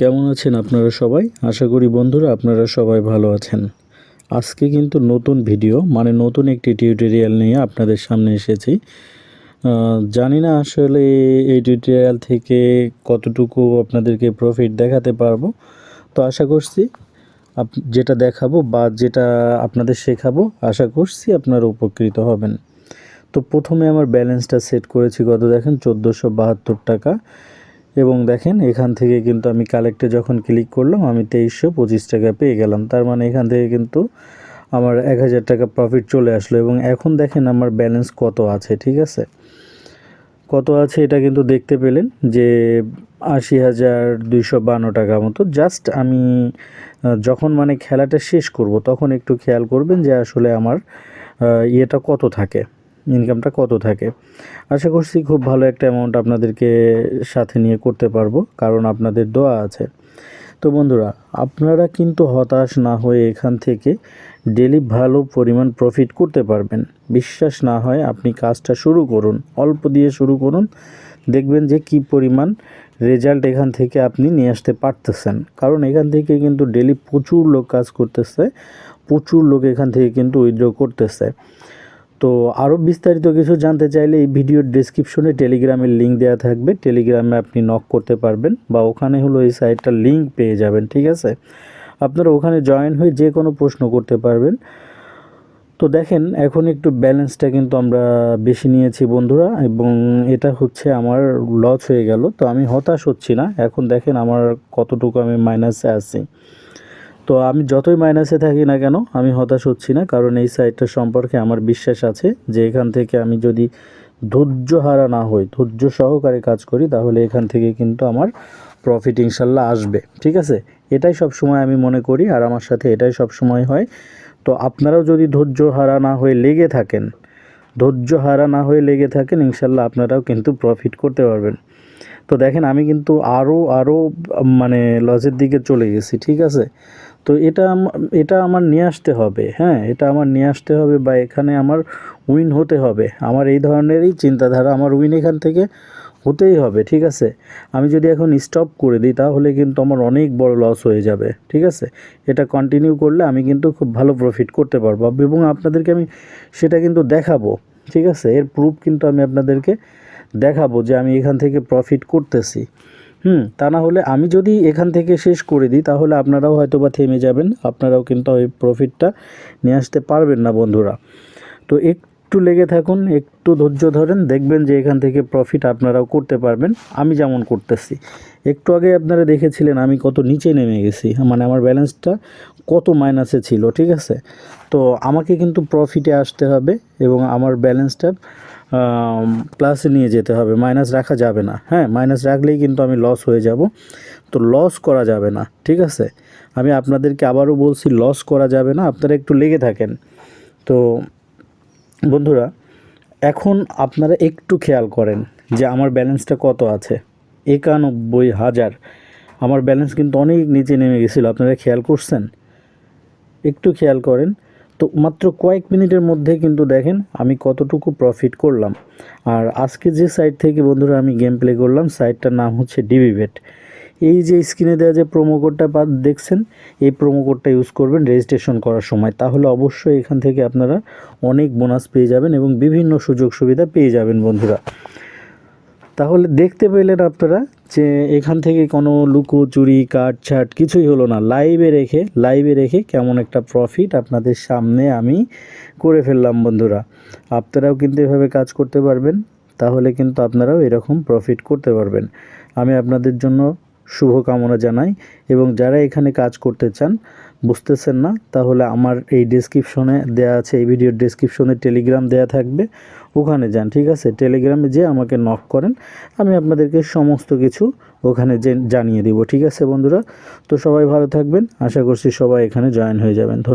কেমন আছেন আপনারা সবাই? আশা করি বন্ধুরা আপনারা সবাই ভালো আছেন। আজকে কিন্তু নতুন ভিডিও মানে নতুন একটি টিউটোরিয়াল নিয়ে আপনাদের সামনে এসেছি। জানি না আসলে এই টিউটোরিয়াল থেকে কতটুকু আপনাদেরকে প্রফিট দেখাতে পারব। তো আশা করছি যেটা দেখাবো বা যেটা আপনাদের শেখাবো, আশা করছি আপনারা উপকৃত হবেন। তো প্রথমে আমার ব্যালেন্সটা সেট করেছি গত দেখেন? চোদ্দোশো বাহাত্তর টাকা। এবং দেখেন, এখান থেকে কিন্তু আমি কালেক্টে যখন ক্লিক করলাম, আমি তেইশশো পঁচিশ টাকা পেয়ে গেলাম। তার মানে এখান থেকে কিন্তু আমার এক হাজার টাকা প্রফিট চলে আসলো এবং এখন দেখেন আমার ব্যালেন্স কত আছে, ঠিক আছে? কত আছে এটা কিন্তু দেখতে পেলেন যে আশি হাজার দুইশো বান্ন টাকা মতো। জাস্ট আমি যখন মানে খেলাটা শেষ করব, তখন একটু খেয়াল করবেন যে আসলে আমার ইয়েটা কত থাকে। ইনকামটা কত থাকে? আশা করছি খুব ভালো একটা অ্যামাউন্ট আপনাদেরকে সাথে নিয়ে করতে পারব, কারণ আপনাদের দোয়া আছে। তো বন্ধুরা, আপনারা কিন্তু হতাশ না হয়ে এখান থেকে ডেলি ভালো পরিমাণ প্রফিট করতে পারবেন। বিশ্বাস না হয় আপনি কাজটা শুরু করুন, অল্প দিয়ে শুরু করুন, দেখবেন যে কি পরিমাণ রেজাল্ট এখান থেকে আপনি নিয়ে আসতে পারতেছেন। কারণ এখান থেকে কিন্তু ডেলি প্রচুর লোক কাজ করতেছে, প্রচুর লোক এখান থেকে কিন্তু উইথড্র করতেছে। তো আরও বিস্তারিত কিছু জানতে চাইলে এই ভিডিওর ডেসক্রিপশনে টেলিগ্রামের লিঙ্ক দেওয়া থাকবে। টেলিগ্রামে আপনি নক করতে পারবেন বা ওখানে হলো এই সাইটটার লিঙ্ক পেয়ে যাবেন, ঠিক আছে? আপনারা ওখানে জয়েন হয়ে যে কোনো প্রশ্ন করতে পারবেন। তো দেখেন, এখন একটু ব্যালেন্সটা কিন্তু আমরা বেশি নিয়েছি বন্ধুরা, এবং এটা হচ্ছে আমার লস হয়ে গেল। তো আমি হতাশ হচ্ছি না। এখন দেখেন আমার কতটুকু আমি মাইনাসে আছি। তো আমি যতই মাইনাসে থাকি না কেন, আমি হতাশ হচ্ছি না, কারণ এই সাইটটা সম্পর্কে আমার বিশ্বাস আছে যে এখান থেকে আমি যদি ধৈর্য হারা না হই, ধৈর্য সহকারে কাজ করি, তাহলে এখান থেকে কিন্তু আমার প্রফিট ইনশাল্লাহ আসবে, ঠিক আছে? এটাই সব সময় আমি মনে করি, আর আমার সাথে এটাই সব সময় হয়। তো আপনারাও যদি ধৈর্য হারা না হয়ে লেগে থাকেন, ধৈর্য হারা না হয়ে লেগে থাকেন, ইনশাল্লাহ আপনারাও কিন্তু প্রফিট করতে পারবেন। তো দেখেন, আমি কিন্তু আরও আরও মানে লসের দিকে চলে গেছি, ঠিক আছে? তো এটা এটা আমার নিয়ে আসতে হবে হ্যাঁ? এটা আমার নিয়ে আসতে হবে বা এখানে আমার উইন হতে হবে। আমার এই ধরনেরই চিন্তাধারা আমার উইন এখান থেকে হতেই হবে, ঠিক আছে? আমি যদি এখন স্টপ করে দিই, তাহলে কিন্তু আমার অনেক বড় লস হয়ে যাবে, ঠিক আছে? এটা কন্টিনিউ করলে আমি কিন্তু খুব ভালো প্রফিট করতে পারব। এবং আপনাদেরকে আমি সেটা কিন্তু দেখাবো, ঠিক আছে? এর প্রুফ কিন্তু আমি আপনাদেরকে দেখাবো যে আমি এখান থেকে প্রফিট করতেছি। হুম, তা না হলে আমি যদি এখান থেকে শেষ করে দিই, তাহলে আপনারাও হয়তো বা থেমে যাবেন। আপনারাও কিন্তু ওই প্রফিটটা নিয়ে আসতে পারবেন না বন্ধুরা। তো একটু লেগে থাকুন, একটু ধৈর্য ধরেন, দেখবেন যে এখান থেকে প্রফিট আপনারাও করতে পারবেন। আমি যেমন করতেছি। একটু আগে আপনারা দেখেছিলেন আমি কত নিচে নেমে গেছি মানে আমার ব্যালেন্সটা কত মাইনাসে ছিল, ঠিক আছে? তো আমাকে কিন্তু প্রফিটে আসতে হবে এবং আমার ব্যালেন্সটা প্লাসে নিয়ে যেতে হবে। মাইনাস রাখা যাবে না হ্যাঁ? মাইনাস রাখলেই কিন্তু আমি লস হয়ে যাব। তো লস করা যাবে না, ঠিক আছে? আমি আপনাদেরকে আবারও বলছি লস করা যাবে না। আপনারা একটু লেগে থাকেন। তো বন্ধুরা, এখন আপনারা একটু খেয়াল করেন যে আমার ব্যালেন্সটা কত আছে। একানব্বই হাজার। আমার ব্যালেন্স কিন্তু অনেক নিচে নেমে গেছিল, আপনারা খেয়াল করছেন? একটু খেয়াল করেন। তো মাত্র কয়েক মিনিটের মধ্যে কিন্তু দেখেন আমি কতটুকু প্রফিট করলাম। আর আজকে যে সাইট থেকে বন্ধুরা আমি গেম প্লে করলাম সাইটটার নাম হচ্ছে ডিবিভেট এই যে স্ক্রিনে দেওয়া যে প্রোমো কোডটা দেখছেন, এই প্রোমো কোডটা ইউজ করবেন রেজিস্ট্রেশন করার সময়। তাহলে অবশ্যই এখান থেকে আপনারা অনেক বোনাস পেয়ে যাবেন এবং বিভিন্ন সুযোগ সুবিধা পেয়ে যাবেন বন্ধুরা। তাহলে দেখতে পেলেন আপনারা যে এখান থেকে কোনো লুকো, চুরি, কাট, ছাট কিছুই হলো না। লাইভে রেখে লাইভে রেখে কেমন একটা প্রফিট আপনাদের সামনে আমি করে ফেললাম বন্ধুরা। আপনারাও কিন্তু এভাবে কাজ করতে পারবেন, তাহলে কিন্তু আপনারাও এরকম প্রফিট করতে পারবেন। আমি আপনাদের জন্য শুভকামনা জানাই এবং যারা এখানে কাজ করতে চান, বুঝতেছেন না, তাহলে আমার এই ডিসক্রিপশনে দেয়া আছে, এই ভিডিওর ডিসক্রিপশনে টেলিগ্রাম দেয়া থাকবে, ওখানে যান, ঠিক আছে? টেলিগ্রামে যে আমাকে নক করেন, আমি আপনাদেরকে সমস্ত কিছু ওখানে যে, জানিয়ে দেব, ঠিক আছে বন্ধুরা? তো সবাই ভালো থাকবেন, আশা করছি সবাই এখানে জয়েন হয়ে যাবেন, ধন্যবাদ।